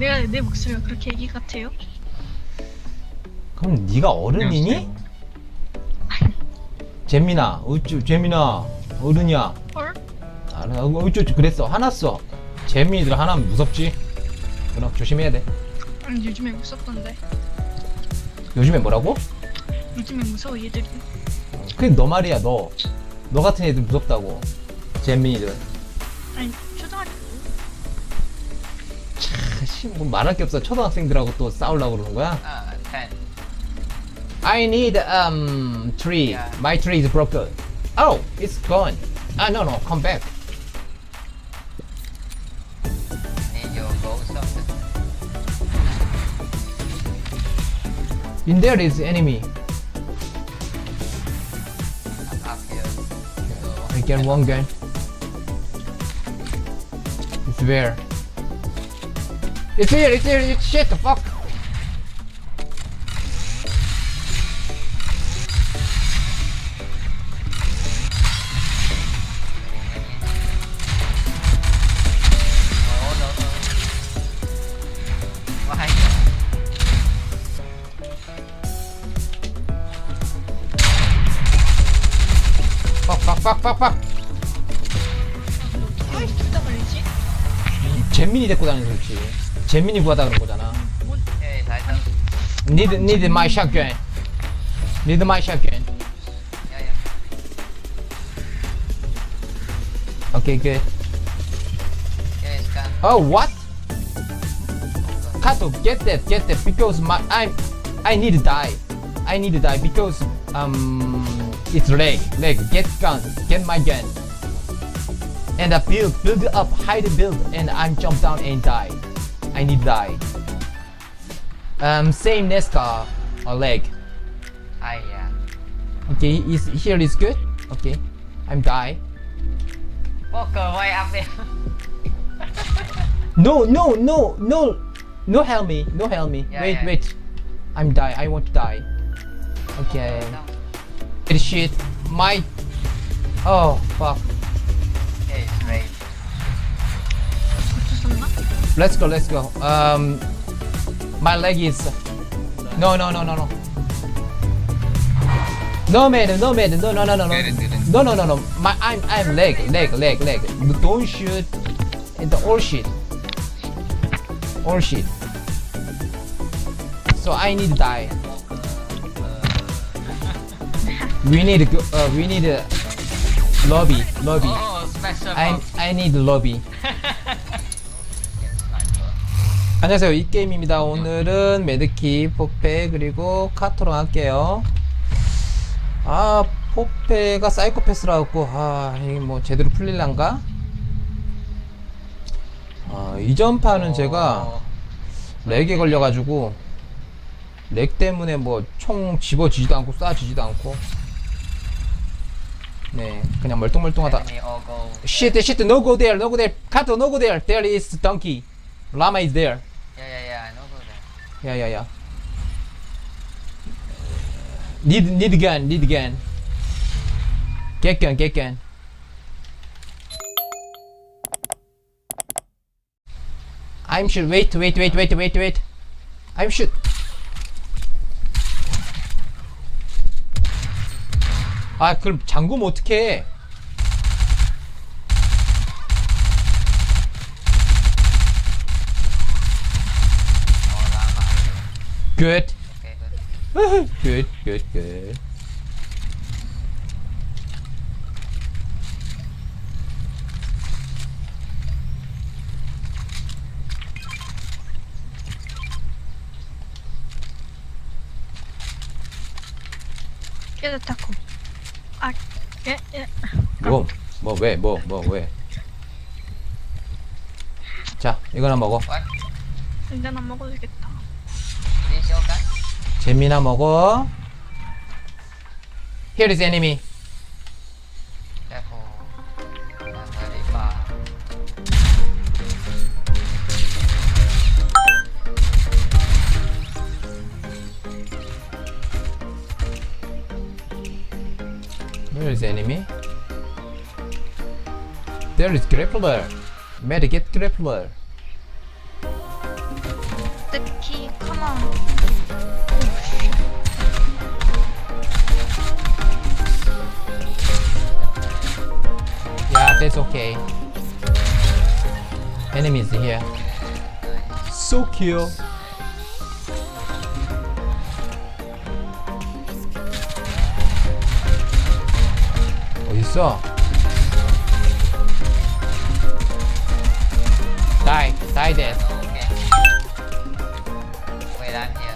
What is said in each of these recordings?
내가 내 목소리가 그렇게 애기 같아요? 그럼 네가 어른이니? 재민아, 어쭈, 재민아, 어른이야. 헐? 알아, 어쭈, 그랬어. 화났어. 재민이들 하나면 무섭지? 그럼 조심해야 돼. 아니 요즘에 무섭던데. 요즘에 뭐라고? 요즘에 무서워 얘들이. 그게 너 말이야, 너. 너 같은 애들 무섭다고. 재민이들. 아니 씨, 뭐 말할 게 없어. 초등학생들하고 또 싸우려고 그러는 거야? Uh, 10. I need um tree. Yeah. My tree is broken. Oh, it's gone. Ah, no, no, come back. Need your gold something. In there is enemy. I'm up here. So, I get one gun. It's where? It's here, it's here, it's shit, the fuck! fuck, fuck, fuck. チェンミニでこだね、そっち。 이 데리고 다니는 소리지. 잼민이 구하다 그런 거잖아. 뭔 Okay, Titan. Need, need my shotgun. Need my shotgun. Yeah, yeah. Okay, good. Yeah, it's gone. Oh, what? Kato, get that, get that, because my I'm I need to die. I need to die because um it's leg, leg. Get gun, get my gun, and I build, build it up, hide the build, and I'm jump down and die. I need die. Um, same NESCA, a leg. Ah, yeah. Okay, is here is good. Okay, I'm die. Walker, why up there? No, no, no, no, no help me, no help me. Yeah, wait, yeah. wait. I'm die. I want to die. Okay. No. Shit. My. Oh fuck. It's. Let's go, let's go. Um, my leg is. No, no, no, no, no. No man, no man, no, no, no, no, no. No, no, no, no. My, I'm, I'm leg, leg, leg, leg. Don't shoot. It's all shit. All shit. So I need to die. we need, uh, we need a lobby, lobby. Oh. I, I need lobby. 안녕하세요 이 게임입니다 오늘은 매드키 포페 그리고 카토랑 할게요 아 포페가 사이코패스라고 아 이게 뭐 제대로 풀릴란가 아 이전 판은 제가 렉에 걸려가지고 렉 때문에 뭐 총 집어지지도 않고 쏴지지도 않고 네 그냥 멀뚱멀뚱하다. Shit, shit, no go there, no go there. Kato, no go there. There is donkey. Llama is there. Yeah, yeah, yeah. I know go there. Yeah, yeah, yeah. Need, need gun, need gun. Get gun, get gun. I'm shoot. Wait, wait, wait, wait, wait, wait. I'm shoot. 아, 그럼 잠그면 어떡해? Oh, llama. Good. Okay, good. good, good, good. 깨졌다고. 아, 예, 예. 뭐, 뭐, 왜, 뭐, 뭐, 왜? 자, 이거나 먹어. 이제 안 먹어도 되겠다. This your gun? 재미나 먹어. Here is enemy. Careful. Not very far. Where is enemy? There is grappler. Mad get grappler. that's okay. Enemies here. So cute. 어딨어? Die, die dead. Okay. Wait, I'm here.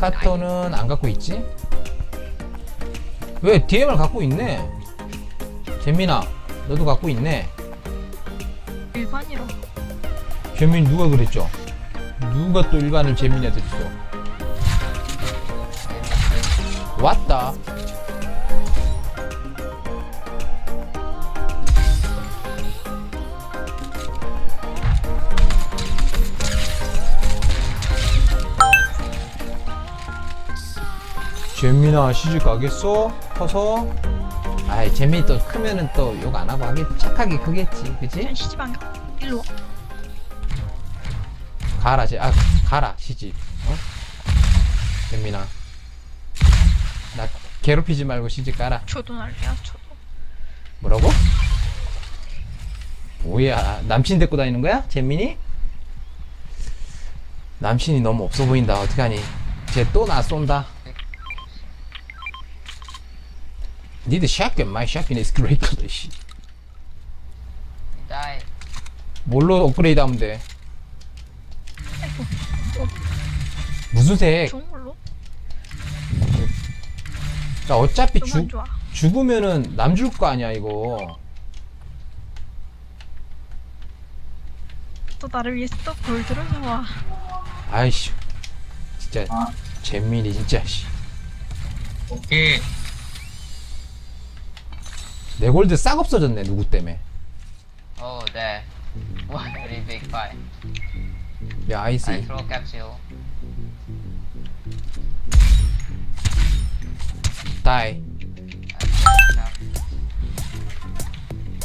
카토는 안 갖고 있지? 왜 DMR 갖고 있네? 재민아, 너도 갖고 있네. 일반이로. 재민 누가 그랬죠? 누가 또 일반을 재민이한테 줬어? 왔다. 재민아 시집 가겠어? 커서? 아이 재민이 또 크면은 또 욕 안 하고 하겠 착하게 크겠지 그치? 난 시집 안 가. 일로 와. 가라 제, 아 가라 시집 어? 재민아 나 괴롭히지 말고 시집 가라 저도 난리야, 저도. 뭐라고? 뭐야 남친 데리고 다니는 거야? 재민이? 남친이 너무 없어 보인다 어떡하니 쟤 또 나 쏜다 Need a shotgun My shotgun is great color 씨. Die. 뭘로 업그레이드 하면 돼 무슨 색? 좋은 걸로? 자 어차피 죽, 좋아. 죽으면은 남 줄 거 아니야 이거 또 나를 위해서 또 골드를 모아. 아이씨 진짜 재민이 진짜 씨. 오케이. 내 골드 싹 없어졌네 누구 때문에 Oh, there. One very big fight. 야 I 아이씨 throw capsule. die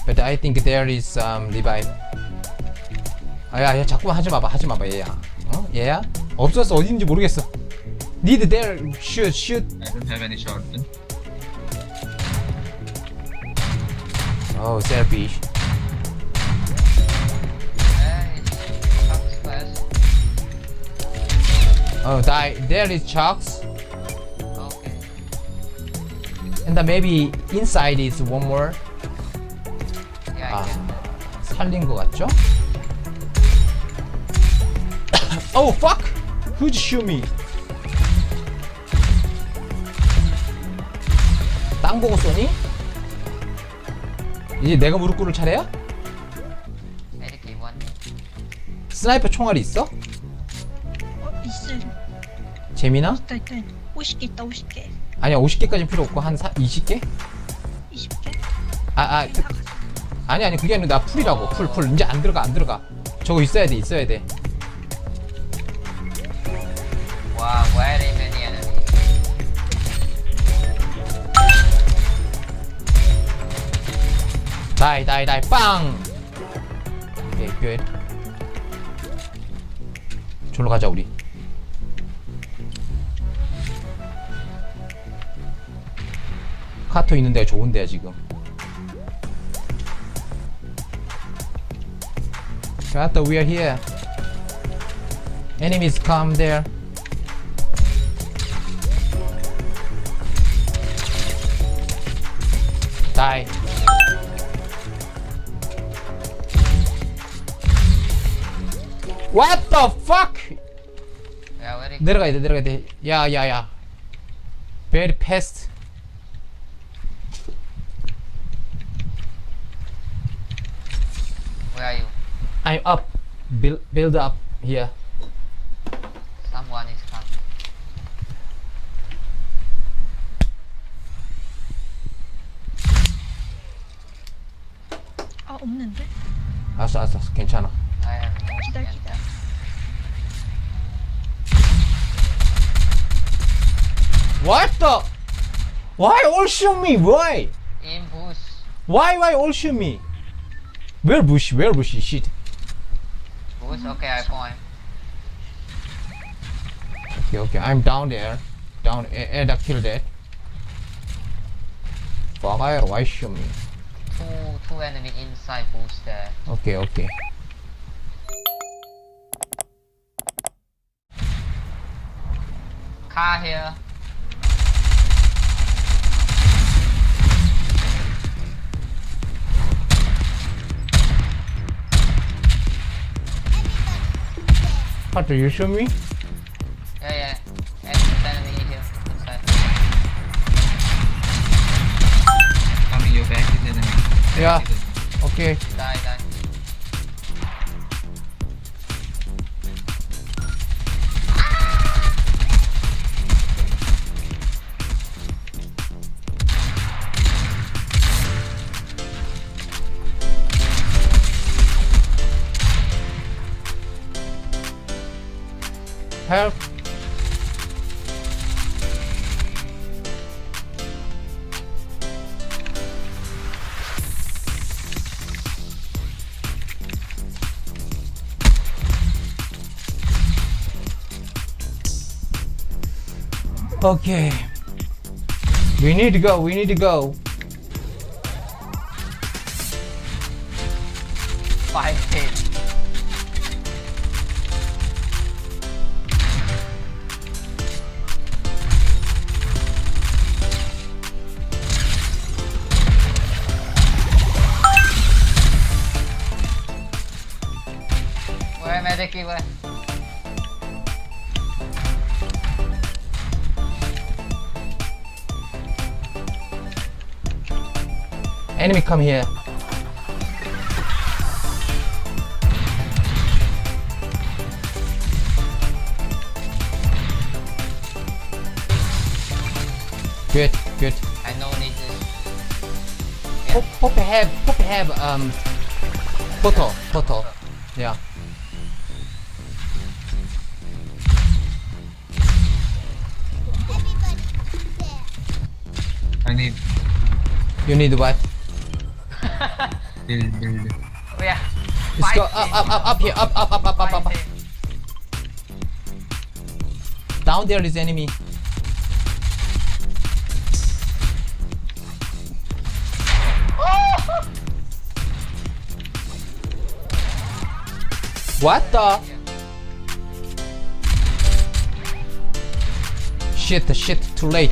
but I think there is um revive 아야 야 자꾸만 하지 마봐 하지 마봐 얘야 어 얘야 없었어 어딘지 모르겠어 need there shoot shoot I don't have any shotgun. oh selfish Hey, it's fast. oh die there is chalks Okay. and then maybe inside is one more Yeah, I 아 can. 살린 것 같죠? oh fuck! Who'd shoot me? 땅 보고 쏘니? 이제 내가 무릎 꿇을 차례야? 스나이퍼 총알이 있어? 어, 있음. 재민아? 있다, 있다. 50개 있다, 50개. 아니야 50개까지 필요 없고 한 사, 20개? 20개? 아, 아, 그, 아니 아니 그게 아니라 나 풀이라고 풀풀 이제 안 들어가 안 들어가 저거 있어야 돼 있어야 돼 다이 다이 다이 빵! 오케이 끝 졸로 가자 우리. 카토 있는 데가 좋은 데야 지금. 카토 we are here. Enemies come there. die What the fuck? Yeah, let it go. 내려가야 돼, 내려가야 돼. 야, 야, 야. Very fast. Where are you? I'm up. Build, build up here. Someone is coming. 아 없는데? 알았어, 알았어, 괜찮아. What the? Why all shoot me? Why? In bush. Why why all shoot me? Where bush? Where bush? Shit. Bush, okay, I point. Okay okay. I'm down there. Down eh, and I killed it. Why why shoot me? Two two enemy inside bush there. Okay okay. Car here. What do you shoot me? Yeah, yeah. And enemy here. Coming, your back is enemy. Back Yeah. Okay. Die, Help. Okay. We need to go. We need to go. Five hit. Where medic where? Enemy come here. Good, good. I know need this. Hope, hope have, hope have, um, photo, photo. Yeah. Need You need what? build, build. Where? Let's go up, up, up, up here, up, up, up, up, up, up, up. Down there is enemy. What the? Shit, shit, too late.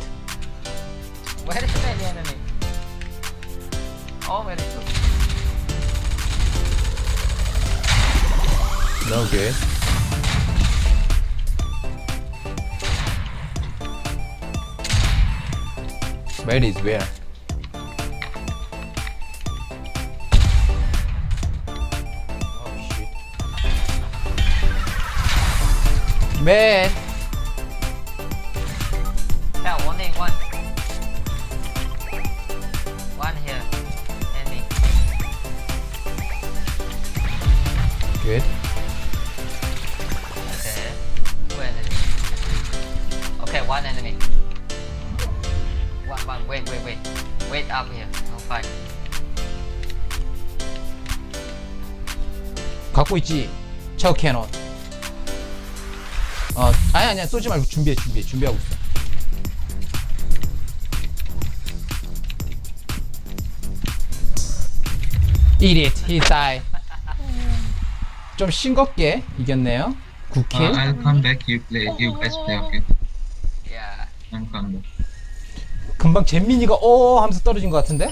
Good. Where is where? Oh. Man, one enemy. One, one. Wait, wait, wait. Wait up here. No fight. 갖고 있지. 저 캐논. 어, 아니 아니야 쏘지 말고 준비해 준비해 준비하고 있어. Eat it, he die. 좀 싱겁게 이겼네요. 9킬. Uh, I'll come back. You play. You guys play. Okay. Back. 금방 잼민이가 어 하면서 떨어진 것 같은데?